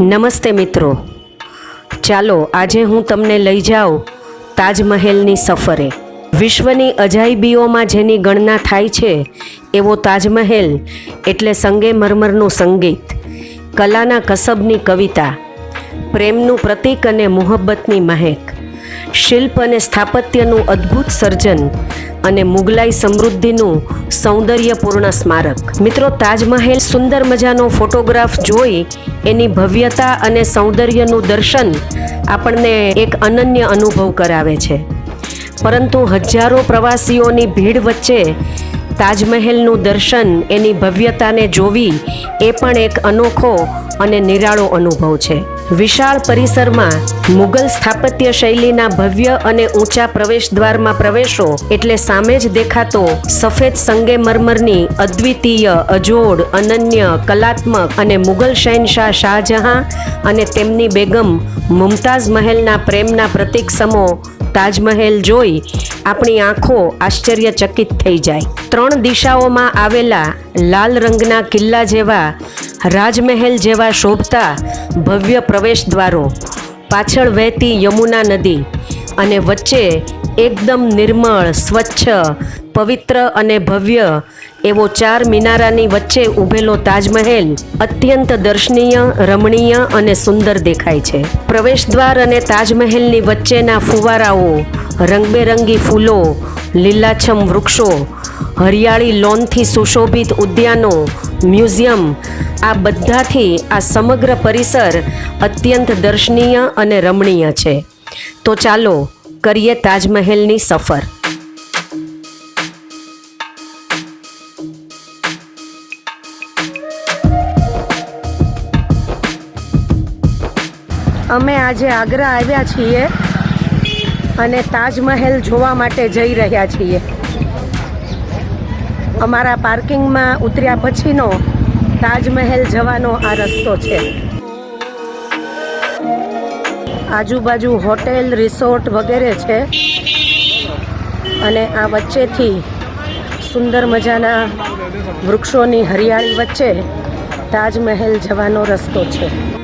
નમસ્તે મિત્રો. ચાલો આજે હું તમને લઈ જાઉં તાજમહેલની સફરે. વિશ્વની અજાયબીઓમાં જેની ગણના થાય છે, એવો તાજમહેલ એટલે સંગે મરમરનું સંગીત, કલાના કસબની કવિતા, પ્રેમનું પ્રતીક અને મુહબ્બતની મહેક. શિલ્પ અને સ્થાપત્યનું અદ્ભુત સર્જન અને મુગલાઈ સમૃદ્ધિનું સૌંદર્યપૂર્ણ સ્મારક. મિત્રો, તાજમહેલ સુંદર મજાનો ફોટોગ્રાફ જોઈ એની ભવ્યતા અને સૌંદર્યનું દર્શન આપણને એક અનન્ય અનુભવ કરાવે છે. પરંતુ હજારો પ્રવાસીઓની ભીડ વચ્ચે તાજમહેલનું દર્શન, એની ભવ્યતાને જોવી એ પણ એક અનોખો અને નિરાળો અનુભવ છે. વિશાળ પરિસરમાં મુગલ સ્થાપત્ય શૈલીના ભવ્ય અને ઊંચા પ્રવેશ દ્વારમાં પ્રવેશો એટલે સામે જ દેખાતો સફેદ સંગે મરમરની અદ્વિતીય અજોડ, અનન્ય, કલાત્મક અને મુગલ શહેનશાહ શાહજહાં અને તેમની બેગમ મુમતાઝ મહેલના પ્રેમના પ્રતીક સમો તાજમહેલ જોઈ આપણી આંખો આશ્ચર્યચકિત થઈ જાય. ત્રણ દિશાઓમાં આવેલા લાલ રંગના કિલ્લા જેવા રાજમહેલ જેવા શોભતા ભવ્ય પ્રવેશ દ્વારો. પાછળ વહેતી યમુના નદી અને વચ્ચે એકદમ નિર્મળ, સ્વચ્છ, પવિત્ર અને ભવ્ય એવો ચાર મિનારાની વચ્ચે ઊભેલો તાજમહેલ અત્યંત દર્શનીય, રમણીય અને સુંદર દેખાય છે. પ્રવેશદ્વાર અને તાજમહેલની વચ્ચેના ફુવારાઓ, રંગબેરંગી ફૂલો, લીલાછમ વૃક્ષો હરિયાળી લોનથી સુશોભિત ઉદ્યાનો, મ્યુઝિયમ, આ બધાથી આ સમગ્ર પરિસર અત્યંત દર્શનીય અને રમણીય છે. તો ચાલો કરીએ તાજમહેલની સફર. અમે આજે આગ્રા આવ્યા છીએ અને તાજમહેલ જોવા માટે જઈ રહ્યા છીએ. અમારા પાર્કિંગમાં ઉતર્યા પછીનો તાજમહેલ જવાનો આ રસ્તો છે. આજુબાજુ હોટેલ, રિસોર્ટ વગેરે છે. અને આ વચ્ચેથી સુંદર મજાના વૃક્ષોની હરિયાળી વચ્ચે તાજમહેલ જવાનો રસ્તો છે.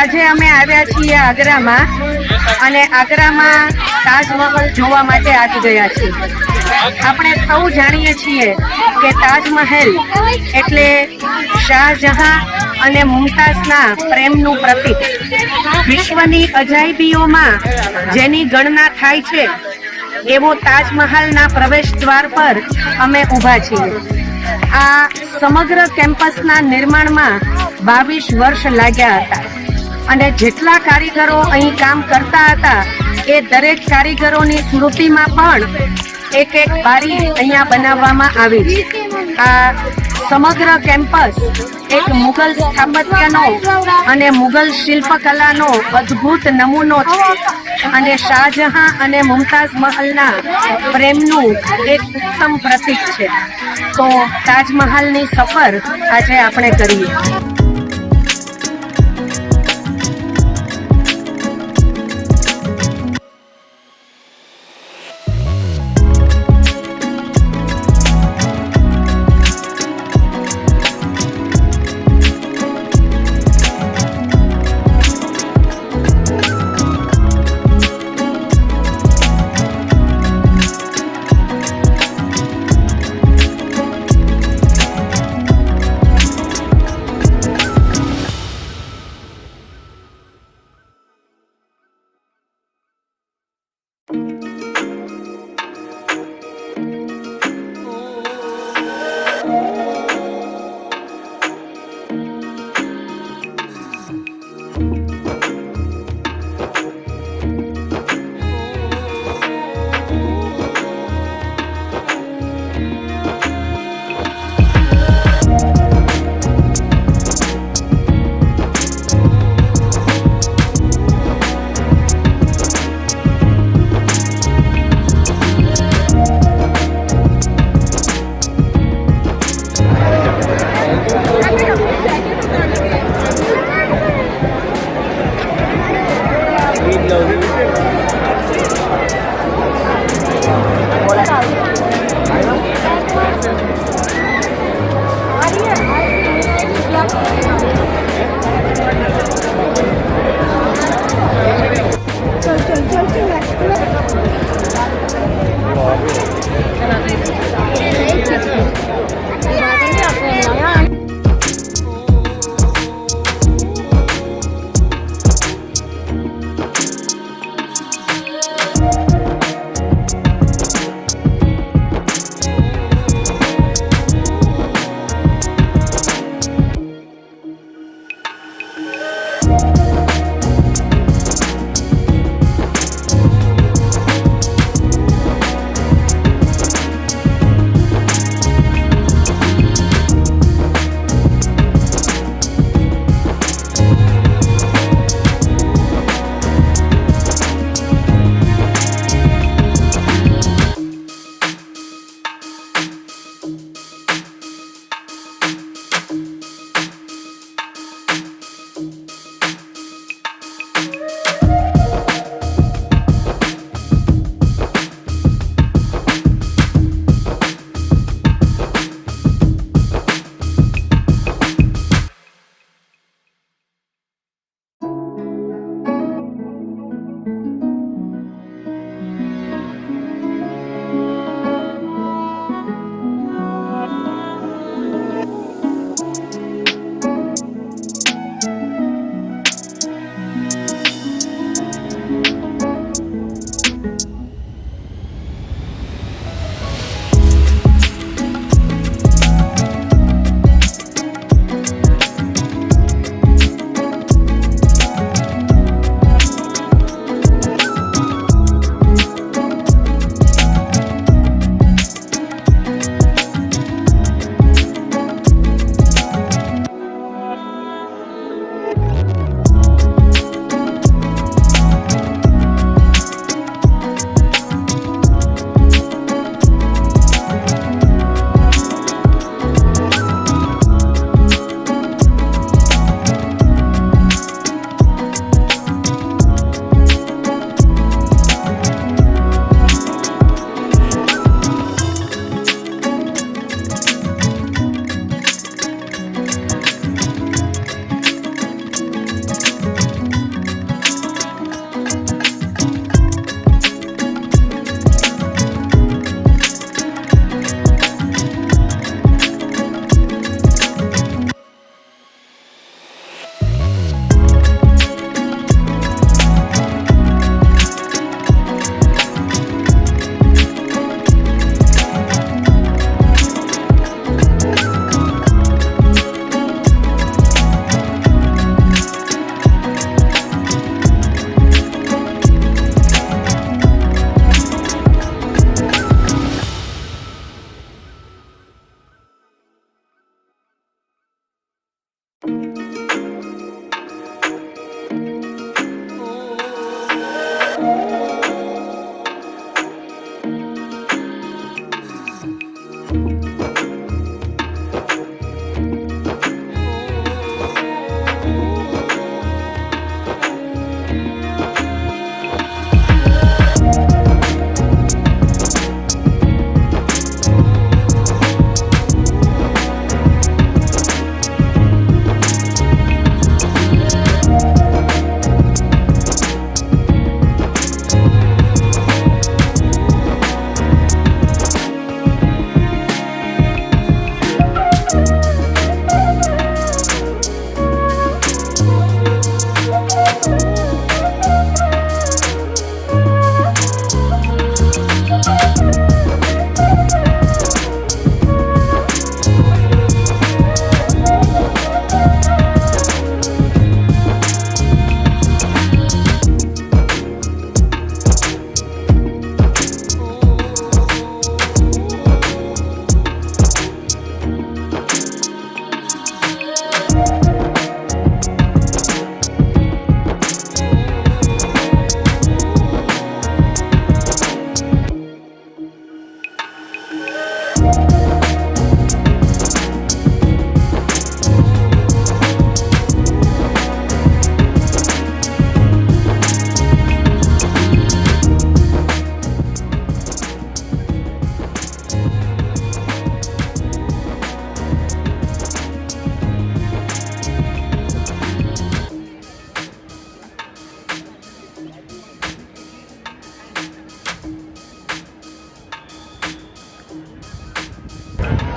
આજે અમે આવ્યા છીએ આગ્રામાં અને આગ્રામાં તાજમહલ જોવા માટે આવી ગયા છીએ. આપણે સૌ જાણીએ છીએ કે તાજમહેલ એટલે શાહજહાં અને મુમતાઝના પ્રેમનું પ્રતીક. વિશ્વની અજાયબીઓમાં જેની ગણના થાય છે, એવો તાજમહાલના પ્રવેશ દ્વાર પર અમે ઊભા છીએ. આ સમગ્ર કેમ્પસના નિર્માણમાં બાવીસ વર્ષ લાગ્યા હતા. અને જેટલા કારીગરો અહીં કામ કરતા હતા, એ દરેક કારીગરોની સ્મૃતિમાં પણ એક એક બારી અહીંયા બનાવવામાં આવી. આ સમગ્ર કેમ્પસ એક મુગલ સ્થાપત્યનો અને મુગલ શિલ્પકલાનો અદ્ભુત નમૂનો છે. અને શાહજહાં અને મુમતાઝ મહલના પ્રેમનું એક ઉત્તમ પ્રતીક છે. તો તાજમહાલની સફર આજે આપણે કરીએ.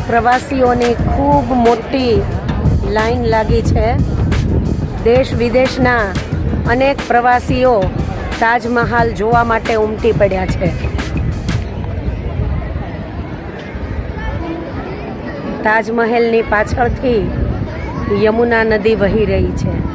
પ્રવાસીઓની ખૂબ મોટી લાઈન લાગી છે. દેશ વિદેશના અનેક પ્રવાસીઓ તાજમહાલ જોવા માટે ઉમટી પડ્યા છે. તાજમહેલની પાછળથી યમુના નદી વહી રહી છે.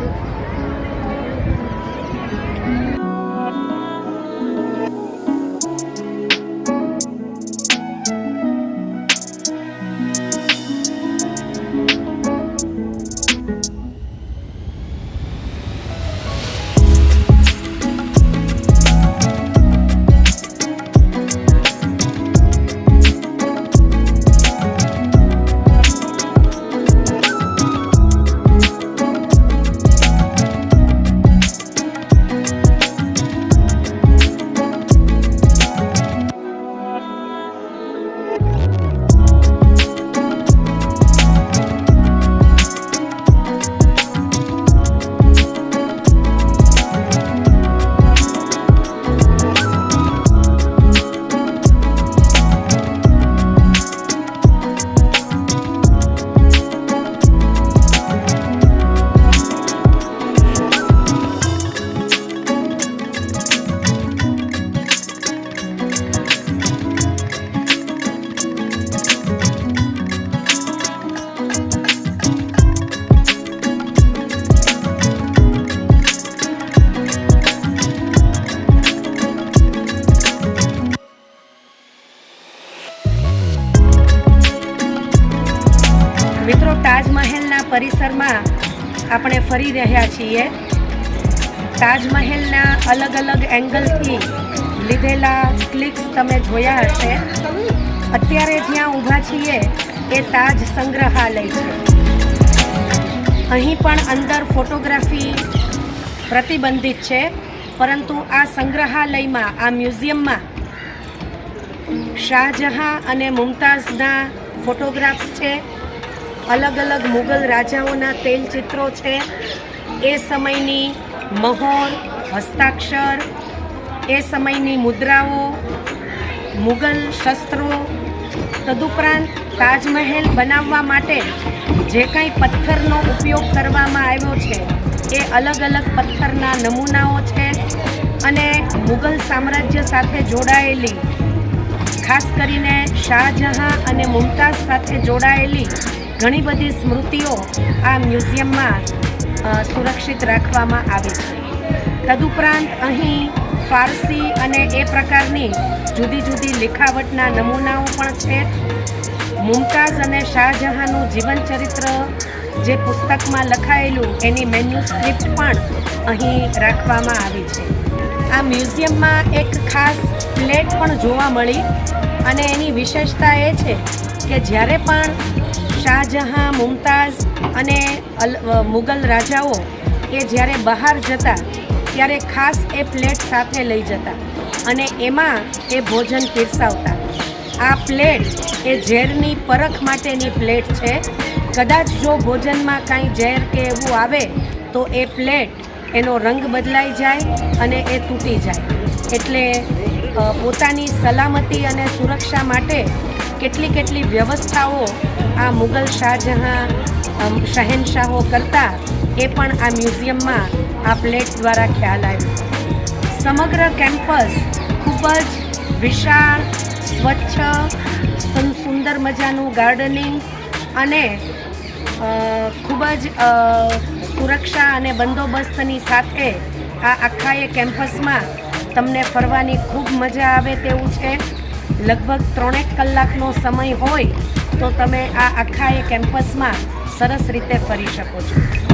ફરી રહ્યા છીએ. તાજમહેલના અલગ અલગ એંગલથી લીધેલા ક્લિક્સ તમે જોયા હશે. અત્યારે જ્યાં ઊભા છીએ એ તાજ સંગ્રહાલય છે. અહીં પણ અંદર ફોટોગ્રાફી પ્રતિબંધિત છે, પરંતુ આ સંગ્રહાલયમાં, આ મ્યુઝિયમમાં શાહજહાં અને મુમતાઝના ફોટોગ્રાફ્સ છે. અલગ અલગ મુગલ રાજાઓના તેલચિત્રો છે. એ સમયની મહોર, હસ્તાક્ષર, એ સમયની મુદ્રાઓ, મુગલ શસ્ત્રો, તદુપરાંત તાજમહેલ બનાવવા માટે જે કંઈ પથ્થરનો ઉપયોગ કરવામાં આવ્યો છે, એ અલગ અલગ પથ્થરના નમૂનાઓ છે અને મુગલ સામ્રાજ્ય સાથે જોડાયેલી, ખાસ કરીને શાહજહાં અને મુમતાઝ સાથે જોડાયેલી ઘણી બધી સ્મૃતિઓ આ મ્યુઝિયમમાં સુરક્ષિત રાખવામાં આવી છે. તદુપરાંત અહીં ફારસી અને એ પ્રકારની જુદી જુદી લિખાવટના નમૂનાઓ પણ છે. મુમતાઝ અને શાહજહાંનું જીવન ચરિત્ર જે પુસ્તકમાં લખાયેલું, એની મેન્યુસ્ક્રિપ્ટ પણ અહીં રાખવામાં આવી છે. આ મ્યુઝિયમમાં એક ખાસ પ્લેટ પણ જોવા મળી અને એની વિશેષતા એ છે કે જ્યારે પણ શાહજહાં, મુમતાઝ અને મુગલ રાજાઓ એ જ્યારે બહાર જતા, ત્યારે ખાસ એ પ્લેટ સાથે લઈ જતા અને એમાં એ ભોજન પીરસાવતા. આ પ્લેટ એ ઝેરની પરખ માટેની પ્લેટ છે. કદાચ જો ભોજનમાં કાંઈ ઝેર કે એવું આવે, તો એ પ્લેટ એનો રંગ બદલાઈ જાય અને એ તૂટી જાય. એટલે પોતાની સલામતી અને સુરક્ષા માટે કેટલી કેટલી વ્યવસ્થાઓ આ મુગલ શાહજહાં શહેનશાહો કરતા એ પણ આ મ્યુઝિયમમાં આ પ્લેટ દ્વારા ખ્યાલ આવ્યો. સમગ્ર કેમ્પસ ખૂબ જ વિશાળ, સ્વચ્છ સુંદર મજાનું ગાર્ડનિંગ અને ખૂબ જ સુરક્ષા અને બંદોબસ્તની સાથે આ આખા એ કેમ્પસમાં તમને ફરવાની ખૂબ મજા આવે તેવું છે. લગભગ ત્રણેક કલાકનો સમય હોય તો તમે આ આખા એ કેમ્પસમાં સરસ રીતે ફરી શકો છો.